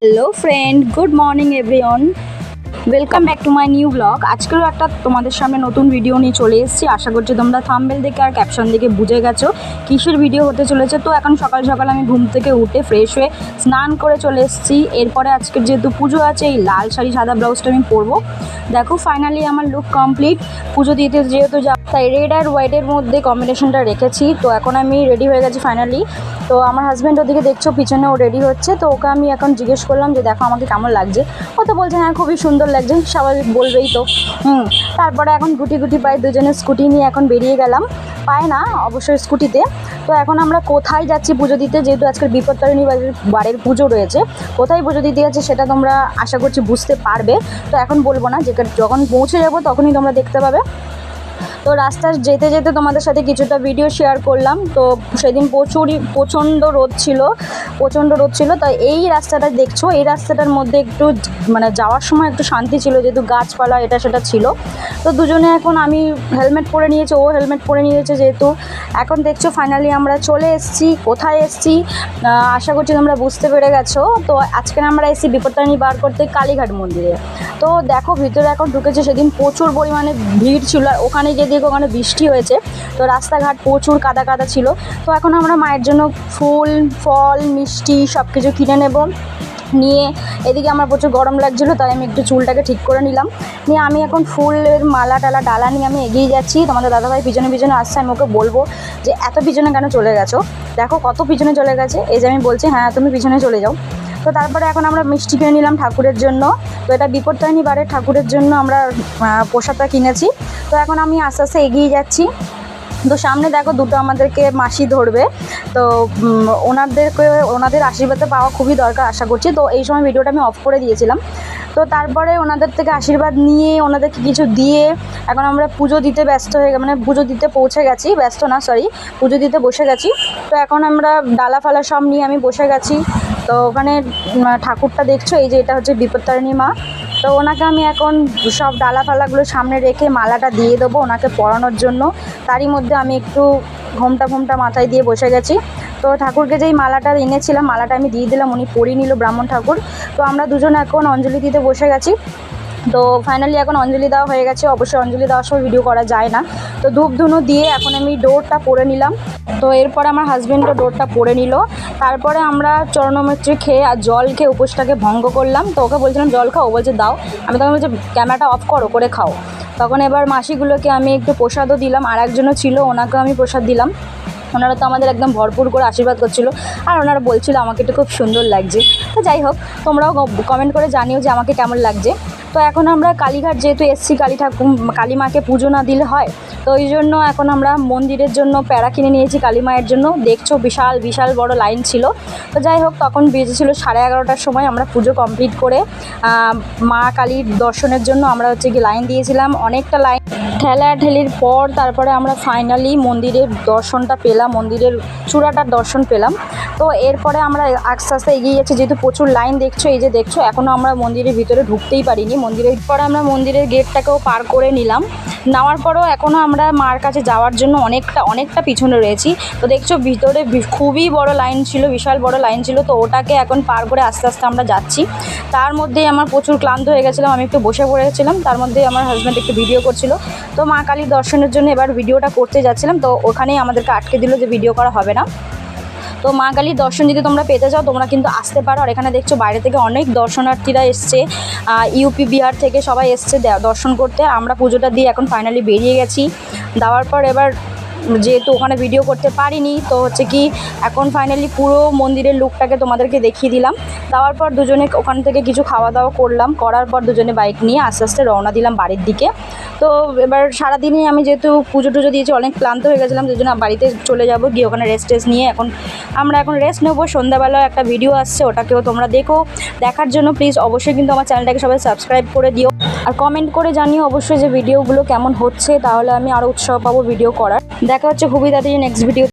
hello friend good morning everyone Welcome back to my new blog আজকেও একটা তোমাদের সামনে নতুন ভিডিও নিয়ে চলে এসেছি। আশা করছি তোমরা থাম্বেল দেখে আর ক্যাপশন দেখে বুঝে গেছো কিসের ভিডিও হতে চলেছে। তো এখন সকাল সকাল আমি ঘুম থেকে উঠে ফ্রেশ হয়ে স্নান করে চলে এসেছি। এরপরে আজকের যেহেতু পুজো আছে, এই লাল শাড়ি, সাদা ব্লাউজটা আমি পরবো। দেখো ফাইনালি আমার লুক কমপ্লিট পুজো দিতে যেহেতু যা তাই রেড আর হোয়াইটের মধ্যে কম্বিনেশনটা রেখেছি। তো এখন আমি রেডি হয়ে গেছি ফাইনালি তো আমার হাজব্যান্ড ওদিকে দেখছ পিছনে ও রেডি হচ্ছে। তো ওকে আমি এখন জিজ্ঞেস করলাম যে, দেখো, আমাকে কেমন লাগছে? ও তো বলছে হ্যাঁ খুবই সুন্দর লাগছে, স্বাভাবিক বলবেই তো। হুম, তারপরে এখন গুটি গুটি পায়ে দুজনে স্কুটি নিয়ে এখন বেরিয়ে গেলাম। পায় না, অবশ্যই স্কুটিতে। তো এখন আমরা কোথায় যাচ্ছি পুজো দিতে? যেহেতু আজকের বিপত্তারিণী বাড়ির পুজো রয়েছে, কোথায় পুজো দিতে যাচ্ছে সেটা তোমরা আশা করছি বুঝতে পারবে। তো এখন বলব না যে যখন পৌঁছে যাব তখনই তোমরা দেখতে পাবে। তো রাস্তায় যেতে যেতে তোমাদের সাথে কিছুটা ভিডিও শেয়ার করলাম। তো সেদিন প্রচুরই, প্রচণ্ড রোদ ছিল, প্রচণ্ড রোদ ছিল। তো এই রাস্তাটা দেখছ, এই রাস্তাটার মধ্যে একটু মানে যাওয়ার সময় একটু শান্তি ছিল, যেহেতু গাছপালা এটা সেটা ছিল। তো দুজনে এখন আমি হেলমেট পরে নিয়েছি, ও হেলমেট পরে নিয়েছে যেহেতু। এখন দেখছ ফাইনালি আমরা চলে এসেছি, কোথায় এসেছি? আশা করছি তোমরা বুঝতে পেরে গেছো। তো আজকে আমরা এসেছি বিপত্তারিণী বার করতে কালীঘাট মন্দিরে। তো দেখো ভিতরে এখন ঢুকেছে সেদিন প্রচুর পরিমাণে ভিড় ছিল, আর ওখানে গিয়ে দেখো ওখানে বৃষ্টি হয়েছে, তো রাস্তাঘাট প্রচুর কাদা কাদা ছিল। তো এখন আমরা মায়ের জন্য ফুল, ফল, মিষ্টি সব কিছু কিনে নেব। নিয়ে এদিকে আমার প্রচুর গরম লাগছিল, তাই আমি একটু চুলটাকে ঠিক করে নিলাম। নিয়ে আমি এখন ফুলের মালা টালা ডালা নিয়ে আমি এগিয়ে যাচ্ছি। তোমাদের দাদাভাই পিছনে পিছনে আসছে, আমি ওকে বলব যে, এত পিছনে কেন চলে গেছো? দেখো কত পিছনে চলে গেছে। এই যে আমি বলছি হ্যাঁ তুমি পিছনে চলে যাও। তো তারপরে এখন আমরা মিষ্টি কিনে নিলাম ঠাকুরের জন্য। তো এটা বিপত্তারিণী বারের ঠাকুরের জন্য আমরা প্রসাদটা কিনেছি। তো এখন আমি আস্তে আস্তে এগিয়ে যাচ্ছি। তো সামনে দেখো দুটো আমাদেরকে মাসি ধরবে। তো ওনাদেরকে, ওনাদের আশীর্বাদটা পাওয়া খুবই দরকার আশা করছি। তো এই সময় ভিডিওটা আমি অফ করে দিয়েছিলাম। তো তারপরে ওনাদের থেকে আশীর্বাদ নিয়ে, ওনাদেরকে কিছু দিয়ে এখন আমরা পুজো দিতে ব্যস্ত হয়ে মানে পুজো দিতে পৌঁছে গেছি। ব্যস্ত না সরি পুজো দিতে বসে গেছি। তো এখন আমরা ডালা ফালা সব নিয়ে আমি বসে গেছি। তো ওখানে ঠাকুরটা দেখছ? এই যে এটা হচ্ছে বিপত্তারিণী মা। তো ওনাকে আমি এখন সব ডালা ফালাগুলো সামনে রেখে মালাটা দিয়ে দেবো ওনাকে পরানোর জন্য। তারই মধ্যে আমি একটু ঘোমটা ঘোমটা মাথায় দিয়ে বসে গেছি। তো ঠাকুরকে যেই মালাটা এনেছিলাম, মালাটা আমি দিয়ে দিলাম, উনি পরিয়ে নিল ব্রাহ্মণ ঠাকুর। তো আমরা দুজন এখন অঞ্জলি দিতে বসে গেছি। তো ফাইনালি এখন অঞ্জলি দেওয়া হয়ে গেছে। অবশ্যই অঞ্জলি দেওয়ার সময় ভিডিও করা যায় না। তো ধূপ ধুনো দিয়ে এখন আমি ডোরটা পরে নিলাম। তো এরপরে আমার হাজব্যান্ডও ডোরটা পরে নিল। তারপরে আমরা চরণমৈত্রী খেয়ে আর জল খেয়ে উপোসটাকে ভঙ্গ করলাম। তো ওকে বলছিলাম, জল খাও। বলছে, দাও। আমি তখন বলছি, ক্যামেরাটা অফ করো করে খাও। তখন এবার মাসিগুলোকে আমি একটু প্রসাদও দিলাম। আর একজনও ছিল, ওনাকেও আমি প্রসাদ দিলাম। ওনারা তো আমাদের একদম ভরপুর করে আশীর্বাদ করছিল। আর ওনারা বলছিল, আমাকে একটু খুব সুন্দর লাগছে। তো যাই হোক, তোমরাও কমেন্ট করে জানিও যে আমাকে কেমন লাগছে। তো এখন আমরা কালীঘাট যেহেতু এসছি, কালী ঠাকুর, কালী মাকে পুজো না দিলে হয়। তো ওই জন্য এখন আমরা মন্দিরের জন্য প্যারা কিনে নিয়েছি, কালী মায়ের জন্য। দেখছ বিশাল বিশাল বড় লাইন ছিল। তো যাই হোক, তখন বেজেছিল সাড়ে এগারোটার সময় আমরা পুজো কমপ্লিট করে মা কালীর দর্শনের জন্য আমরা হচ্ছে কি লাইন দিয়েছিলাম। অনেকটা লাইন ঠেলা ঠেলির পর তারপরে আমরা ফাইনালি মন্দিরের দর্শনটা পেলাম, মন্দিরের চূড়াটার দর্শন পেলাম। তো এরপরে আমরা আস্তে আস্তে এগিয়ে যাচ্ছি, যেহেতু প্রচুর লাইন দেখছ, এই যে দেখছ এখনও আমরা মন্দিরের ভিতরে ঢুকতেই পারিনি। মন্দিরের পরে আমরা মন্দিরের গেটটাকেও পার করে নিলাম। নেওয়ার পরেও এখনও আমরা মার কাছে যাওয়ার জন্য অনেকটা অনেকটা পিছনে রয়েছি। তো দেখছ, ভিতরে খুবই বড় লাইন ছিল, বিশাল বড় লাইন ছিল। তো ওটাকে এখন পার করে আস্তে আস্তে আমরা যাচ্ছি। তার মধ্যেই আমার প্রচুর ক্লান্ত হয়ে গেছিলাম। আমি একটু বসে পড়েছিলাম। তার মধ্যে আমার হাজব্যান্ড একটু ভিডিও করছিল। তো মা কালীর দর্শনের জন্য এবার ভিডিওটা করতে যাচ্ছিলাম। তো ওখানেই আমাদেরকে আটকে দিল যে ভিডিও করা হবে না। তো মা কালীর দর্শন যদি তোমরা পেতে চাও, তোমরা কিন্তু আসতে পারো। আর এখানে দেখছ বাইরে থেকে অনেক দর্শনার্থীরা এসছে। ইউপি বিহার থেকে সবাই এসছে দর্শন করতে। আমরা পুজোটা দিয়ে এখন ফাইনালি বেরিয়ে গেছি। দেওয়ার পর এবার যেহেতু ওখানে ভিডিও করতে পারিনি, তো হচ্ছে কি এখন ফাইনালি পুরো মন্দিরের লুকটাকে তোমাদেরকে দেখিয়ে দিলাম। দেওয়ার পর দুজনে ওখান থেকে কিছু খাওয়া দাওয়া করলাম, করার পর দুজনে বাইক নিয়ে আস্তে আস্তে রওনা দিলাম বাড়ির দিকে। তো এবার সারাদিনই আমি যেহেতু পুজো টুজো দিয়েছি, অনেক ক্লান্ত হয়ে গেছিলাম জন্য বাড়িতে চলে যাব, গিয়ে ওখানে রেস্ট টেস্ট নিয়ে এখন আমরা এখন রেস্ট নেব। সন্ধ্যাবেলা একটা ভিডিও আসছে, ওটাকেও তোমরা দেখো। দেখার জন্য প্লিজ অবশ্যই কিন্তু আমার চ্যানেলটাকে সবাই সাবস্ক্রাইব করে দিও। আর কমেন্ট করে জানিও অবশ্যই যে ভিডিওগুলো কেমন হচ্ছে, তাহলে আমি আরও উৎসাহ পাবো ভিডিও করার। দেখা হচ্ছে খুবই তাড়াতাড়ি নেক্সট ভিডিও